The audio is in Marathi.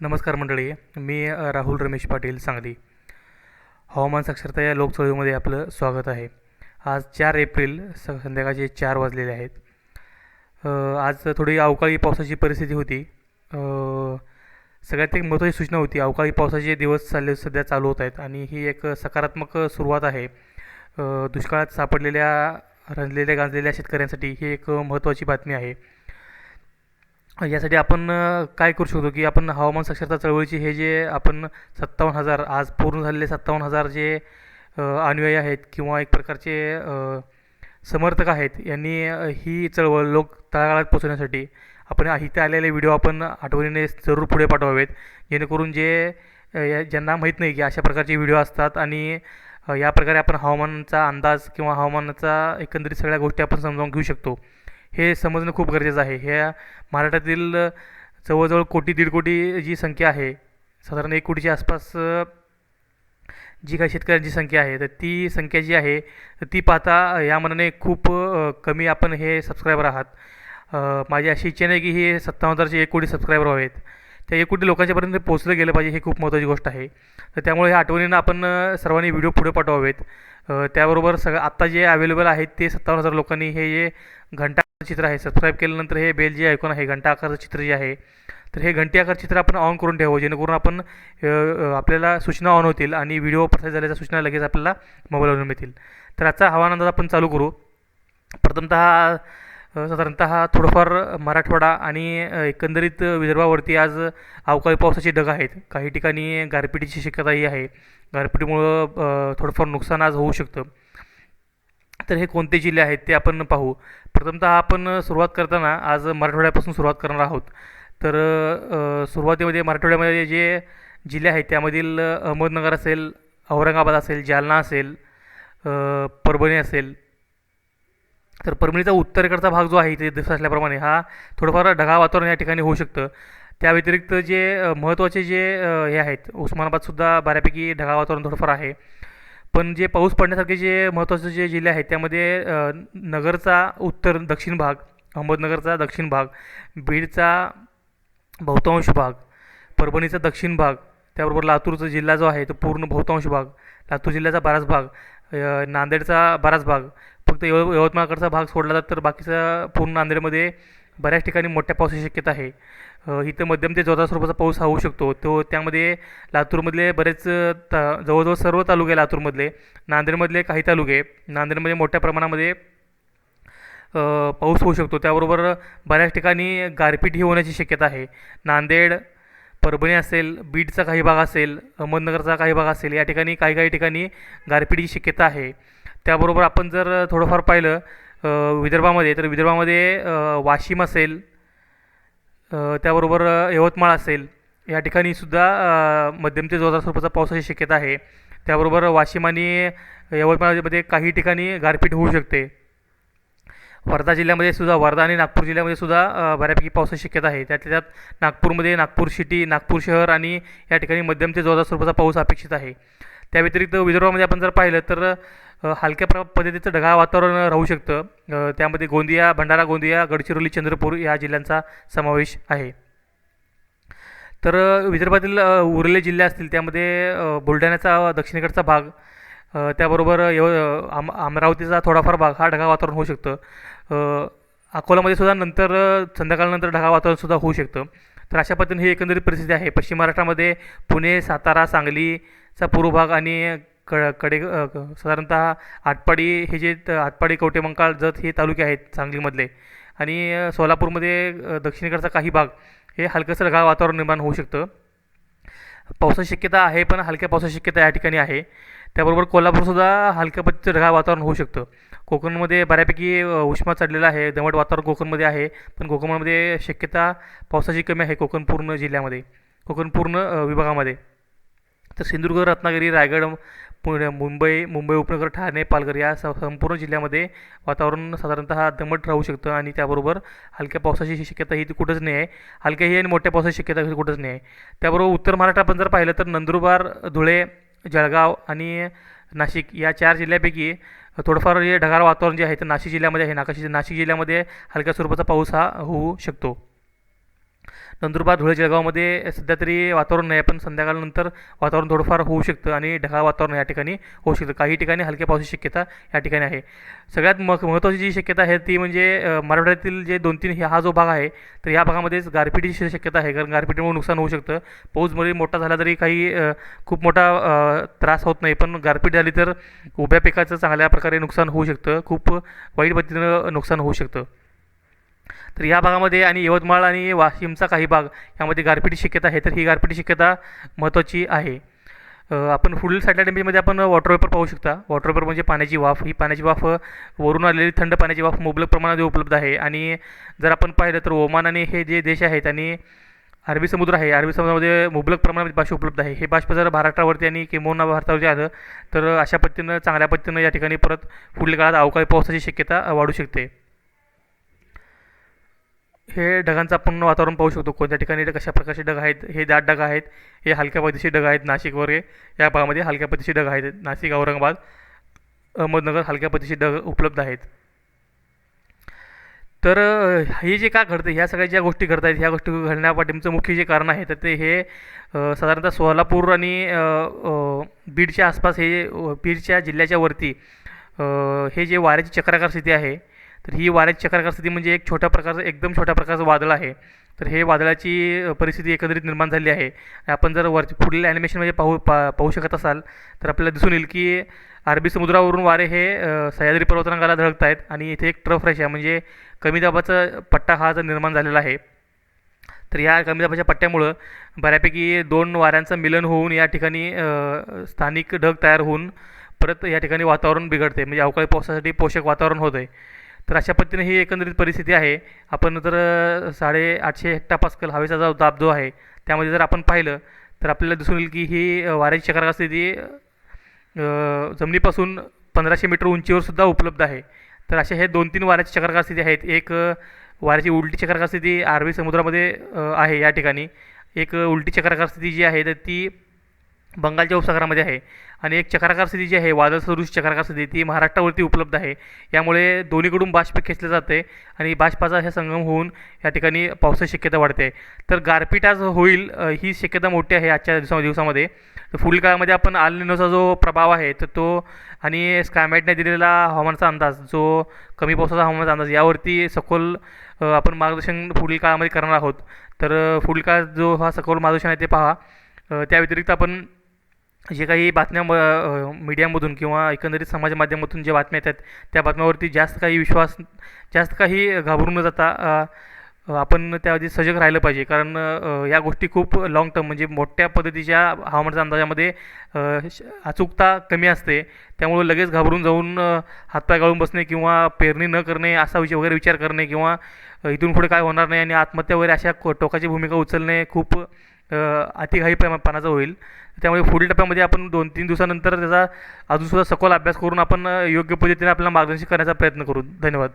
नमस्कार मंडळी मी राहुल रमेश पाटील सांगली. हवामान साक्षरता या लोकचळवळीमध्ये आपलं स्वागत आहे. आज चार एप्रिल स संध्याकाळचे चार वाजलेले आहेत. आज थोडी अवकाळी पावसाची परिस्थिती होती. सगळ्यात एक महत्त्वाची सूचना होती अवकाळी पावसाचे दिवस चालले सध्या चालू होत आहेत आणि ही एक सकारात्मक सुरुवात आहे. दुष्काळात सापडलेल्या रंजलेल्या गांजलेल्या शेतकऱ्यांसाठी ही एक महत्त्वाची बातमी आहे. यासाठी आपण काय करू शकतो की आपण हवामान साक्षरता चळवळीची हे जे आपण सत्तावन्न हजार आज पूर्ण झालेले सत्तावन्न हजार जे अनुयायी आहेत किंवा एक प्रकारचे समर्थक आहेत यांनी ही चळवळ लोक तळागाळात पोचवण्यासाठी आपण इथे आलेले व्हिडिओ आपण आठवणीने जरूर पुढे पाठवावेत. जेणेकरून जे या- ज्यांना माहीत नाही की अशा प्रकारचे व्हिडिओ असतात आणि या प्रकारे आपण हवामानाचा अंदाज किंवा हवामानाचा एकंदरीत सगळ्या गोष्टी आपण समजावून घेऊ शकतो. हे समजणं खूप गरजेचं आहे. ह्या महाराष्ट्रातील जवळजवळ कोटी दीड कोटी जी संख्या आहे साधारण एक कोटीच्या आसपास जी काही शेतकऱ्यांची संख्या आहे तर ती संख्या जी आहे तर ती पाहता या मनाने खूप कमी आपण हे सबस्क्रायबर आहात. माझी अशी इच्छा नाही की हे सत्तावन्न हजारचे एक कोटी सबस्क्रायबर व्हावेत. त्या एक कोटी लोकांच्यापर्यंत पोहोचलं गेलं पाहिजे ही खूप महत्त्वाची गोष्ट आहे. तर त्यामुळे ह्या आठवणींना आपण सर्वांनी व्हिडिओ पुढे पाठवावेत. त्याबरोबर सगळं आत्ता जे अवेलेबल आहेत ते सत्तावन्न हजार लोकांनी हे जे घंटा चित्र आहे सबस्क्राईब केल्यानंतर हे बेल जे ऐकून आहे घंटा आकाराचं चित्र जे आहे तर हे घंटी आकार चित्र आपण ऑन करून ठेवावं जेणेकरून आपण आपल्याला सूचना ऑन होतील आणि व्हिडिओ प्रसारित झाल्याच्या सूचना लगेच आपल्याला मोबाईलवरून मिळतील. तर आजचा हवानंदाज आपण चालू करू. प्रथमतः साधारणतः थोडंफार मराठवाडा आणि एकंदरीत विदर्भावरती आज अवकाळी पावसाचे ढग आहेत. काही ठिकाणी गारपिटीची शक्यताही आहे. गारपिटीमुळं थोडंफार नुकसान आज होऊ शकतं. तर हे कोणते जिल्हे आहेत ते आपण पाहू. प्रथमतः आपण सुरुवात करताना आज मराठवाड्यापासून सुरुवात करणार आहोत. तर सुरुवातीमध्ये मराठवाड्यामध्ये जे जिल्हे आहेत त्यामधील अहमदनगर असेल औरंगाबाद असेल जालना असेल परभणी असेल तर परभणीचा उत्तरेकडचा भाग जो आहे इथे दिसत असल्याप्रमाणे हा थोडंफार ढगाळ वातावरण या ठिकाणी होऊ शकतं. त्या व्यतिरिक्त जे महत्त्वाचे जे हे आहेत उस्मानाबादसुद्धा बऱ्यापैकी ढगाळ वातावरण थोडंफार आहे. पण जे पाऊस पडण्यासारखे जे महत्त्वाचे जे जिल्हे आहेत त्यामध्ये नगरचा उत्तर दक्षिण भाग अहमदनगरचा दक्षिण भाग बीडचा बहुतांश भाग परभणीचा दक्षिण भाग त्याबरोबर लातूरचा जिल्हा जो आहे तो पूर्ण बहुतांश भाग लातूर जिल्ह्याचा बराच भाग नांदेडचा बराच भाग फक्त यव यवतमाळकडचा भाग सोडला जात तर बाकीचा पूर्ण नांदेडमध्ये बऱ्याच ठिकाणी मोठ्या पावसाची शक्यता आहे. इथं मध्यम ते जोरदार स्वरूपाचा पाऊस हा होऊ शकतो. तो त्यामध्ये लातूरमधले बरेच ता जवळजवळ सर्व तालुके लातूरमधले. नांदेडमधले काही तालुके नांदेडमध्ये मोठ्या प्रमाणामध्ये पाऊस होऊ शकतो. त्याबरोबर बऱ्याच ठिकाणी गारपीटही होण्याची शक्यता आहे. नांदेड परभणी असेल बीडचा काही भाग असेल अहमदनगरचा काही भाग असेल या ठिकाणी काही काही ठिकाणी गारपीटची शक्यता आहे. त्याबरोबर आपण जर थोडंफार पाहिलं विदर्भामध्ये तर विदर्भामध्ये वाशिम असेल त्याबरोबर यवतमाळ असेल या ठिकाणी सुद्धा मध्यम ते जोरदार स्वरूपाचा पावसाची शक्यता आहे. त्याबरोबर वाशिम आणि यवतमाळमध्ये काही ठिकाणी गारपीट होऊ शकते. वर्धा जिल्ह्यामध्ये सुद्धा वर्धा आणि नागपूर जिल्ह्यामध्ये सुद्धा बऱ्यापैकी पावसाची शक्यता आहे. त्यातल्या त्यात नागपूरमध्ये नागपूर सिटी नागपूर शहर आणि या ठिकाणी मध्यम ते जोरदार स्वरूपाचा पाऊस अपेक्षित आहे. त्या व्यतिरिक्त विदर्भामध्ये आपण जर पाहिलं तर हलक्या प्र पद्धतीचं ढगाळ वातावरण राहू शकतं. त्यामध्ये गोंदिया भंडारा गोंदिया गडचिरोली चंद्रपूर या जिल्ह्यांचा समावेश आहे. तर विदर्भातील उरले उरलेले जिल्हे असतील त्यामध्ये बुलढाण्याचा दक्षिणेकडचा भाग त्याबरोबर यव आम अमरावतीचा थोडाफार भाग हा ढगाळ वातावरण होऊ शकतं. अकोलामध्ये सुद्धा नंतर संध्याकाळनंतर ढगाळ वातावरणसुद्धा होऊ शकतं. तर अशा पद्धतीने ही एकंदरीत परिस्थिती आहे. पश्चिम महाराष्ट्रामध्ये पुणे सातारा सांगलीचा पूर्व भाग आणि क कडे साधारणतः आटपाडी हे जे त- आटपाडी कवटेमंकाळ जत हे तालुके आहेत सांगलीमधले. आणि सोलापूरमध्ये दक्षिणेकडचा काही भाग हे हलकंसं ढगाळ वातावरण निर्माण होऊ शकतं. पावसाची शक्यता आहे पण हलक्या पावसाची शक्यता या ठिकाणी आहे. त्याबरोबर कोल्हापूरसुद्धा हलक्या पद्धतीचं ढगाळ वातावरण होऊ शकतं. कोकणमध्ये बऱ्यापैकी उष्मा चढलेला आहे दमट वातावरण कोकणमध्ये आहे पण कोकणमध्ये शक्यता पावसाची कमी आहे कोकण पूर्ण जिल्ह्यामध्ये कोकण पूर्ण विभागामध्ये. तर सिंधुदुर्ग रत्नागिरी रायगड पुणे मुंबई मुंबई उपनगर ठाणे पालघर या स संपूर्ण जिल्ह्यामध्ये वातावरण साधारणतः दमट राहू शकतं आणि त्याबरोबर हलक्या पावसाची शक्यता ही कुठंच नाही आहे. हलक्याही आणि मोठ्या पावसाची शक्यता ही कुठंच नाही आहे. त्याबरोबर उत्तर महाराष्ट्र आपण जर पाहिलं तर नंदुरबार धुळे जळगाव आणि नाशिक या चार जिल्ह्यापैकी थोडंफार जे ढगाळ वातावरण जे आहे ते नाशिक जिल्ह्यामध्ये आहे. नाकाशी नाशिक जिल्ह्यामध्ये हलक्या स्वरूपाचा पाऊस हा होऊ शकतो. नंदुरबार धुळे जळगावमध्ये सध्या तरी वातावरण नाही पण संध्याकाळनंतर वातावरण थोडंफार होऊ शकतं आणि ढगाळ वातावरण या ठिकाणी होऊ शकतं. काही ठिकाणी हलक्या पावसाची शक्यता या ठिकाणी आहे. सगळ्यात मह महत्त्वाची जी शक्यता आहे ती म्हणजे मराठवाड्यातील जे दोन तीन हा जो भाग आहे तर या भागामध्येच गारपिटीची शक्यता आहे. कारण गारपिटीमुळे नुकसान होऊ शकतं. पाऊसमध्ये मोठा झाला तरी काही खूप मोठा त्रास होत नाही. पण गारपीट झाली तर उभ्या पिकाचं चांगल्या प्रकारे नुकसान होऊ शकतं. खूप वाईट पद्धतीनं नुकसान होऊ शकतं. तर या भागामध्ये आणि यवतमाळ आणि वाशिमचा काही भाग यामध्ये गारपिटीची शक्यता आहे. तर ही गारपिटी शक्यता महत्त्वाची आहे. आपण पुढील साईडला टेम्पीमध्ये आपण वॉटर वेपर पाहू शकता. वॉटर वेपर म्हणजे पाण्याची वाफ. ही पाण्याची वाफ वरून आलेली थंड पाण्याची वाफ मुबलक प्रमाणात उपलब्ध आहे. आणि जर आपण पाहिलं तर ओमान आणि हे जे देश आहेत आणि अरबी समुद्र आहे. अरबी समुद्रामध्ये मुबलक प्रमाणात बाष्प उपलब्ध आहे. हे बाष्प जर महाराष्ट्रावरती आणि किंबहुना भारतावरती आलं तर अशा पद्धतीनं चांगल्या पद्धतीनं या ठिकाणी परत पुढील काळात अवकाळी पावसाची शक्यता वाढू शकते. हे ढगांचं आपण वातावरण पाहू शकतो. कोणत्या ठिकाणी कशा प्रकारचे ढग आहेत हे दाट ढग आहेत हे हलक्या पद्धतीचे ढग आहेत नाशिक वगैरे या भागामध्ये हलक्या पद्धतीचे ढग आहेत. नाशिक औरंगाबाद अहमदनगर हलक्या पद्धतीचे ढग उपलब्ध आहेत. तर हे जे का घडतं ह्या सगळ्या ज्या गोष्टी घडत आहेत ह्या गोष्टी घडण्यापाठीचं मुख्य जे कारण आहे तर ते हे साधारणतः सोलापूर आणि बीडच्या आसपास हे बीडच्या जिल्ह्याच्या वरती हे जे वाऱ्याची चक्राकार स्थिती आहे तर ही वाऱ्याची चक्राकार स्थिती म्हणजे एक छोट्या प्रकारचं एकदम छोट्या प्रकारचं वादळ आहे. तर हे वादळाची परिस्थिती एकंदरीत निर्माण झाली आहे. आपण जर वर पुढील ॲनिमेशनमध्ये पाहू पा पाहू शकत असाल तर आपल्याला दिसून येईल की अरबी समुद्रावरून वारे हे सह्याद्री पर्वतरांगाला धडकत आहेत आणि इथे एक ट्रफ रेषा म्हणजे कमी दाबाचा पट्टा हा जर निर्माण झालेला आहे. तर या कमी दाबाच्या पट्ट्यामुळं बऱ्यापैकी दोन वाऱ्यांचं मिलन होऊन या ठिकाणी स्थानिक ढग तयार होऊन परत या ठिकाणी वातावरण बिघडते म्हणजे अवकाळी पावसासाठी पोषक वातावरण होतं आहे तर अशा पद्धतीने ही एकंदरीत परिस्थिती आहे. आपण जर साडे आठशे हेक्टा हवेचा जो दाब जो आहे त्यामध्ये जर आपण पाहिलं तर आपल्याला दिसून येईल की ही वाऱ्याची चक्राकार स्थिती ती जमिनीपासून पंधराशे मीटर उंचीवर सुद्धा उपलब्ध आहे. तर असे हे दोन तीन वाऱ्याची चक्राकार स्थिती आहेत. एक वाऱ्याची उलटी चक्राकार स्थिती अरबी समुद्रामध्ये आहे या ठिकाणी. एक उलटी चक्राकार स्थिती जी आहे तर ती बंगालच्या उपसागरामध्ये आहे. आणि एक चक्राकार स्थिती जी आहे वादळ सदृश चक्राकार स्थिती ती महाराष्ट्रावरती उपलब्ध आहे. यामुळे दोन्हीकडून बाष्प खेचले जाते आणि बाष्पाचा हे संगम होऊन या ठिकाणी पावसाची शक्यता वाढते. तर गारपीट आज होईल ही शक्यता मोठी आहे आजच्या दिवसा दिवसामध्ये. तर पुढील काळामध्ये आपण आलनिनोचा जो प्रभाव आहे तर तो आणि स्कायमॅटने दिलेला हवामानाचा अंदाज जो कमी पावसाचा हवामानाचा अंदाज यावरती सखोल आपण मार्गदर्शन पुढील काळामध्ये करणार आहोत. तर पुढील काळ जो हा सखोल मार्गदर्शन आहे ते पहा. त्या व्यतिरिक्त आपण जे काही बातम्या म- मीडियामधून किंवा एकंदरीत समाज माध्यमातून ज्या बातम्या येतात त्या बातम्यावरती जास्त काही विश्वास जास्त काही घाबरून न जाता आपण त्याआधी सजग राहिलं पाहिजे. कारण या गोष्टी खूप लाँग टर्म म्हणजे मोठ्या पद्धतीच्या हवामानाच्या अंदाजामध्ये श- अचूकता कमी असते. त्यामुळे लगेच घाबरून जाऊन हातपाय गाळून बसणे किंवा पेरणी न करणे असा विषय वगैरे विचार करणे किंवा इथून पुढे काय होणार नाही आणि आत्महत्या वगैरे अशा टोकाची भूमिका उचलणे खूप अतिघाई प्रमा- होईल. त्यामुळे पुढील टप्प्यामध्ये आपण दोन तीन दिवसानंतर त्याचा अजूनसुद्धा सखोल अभ्यास करून आपण योग्य पद्धतीने आपल्याला मार्गदर्शन करण्याचा प्रयत्न करू. धन्यवाद.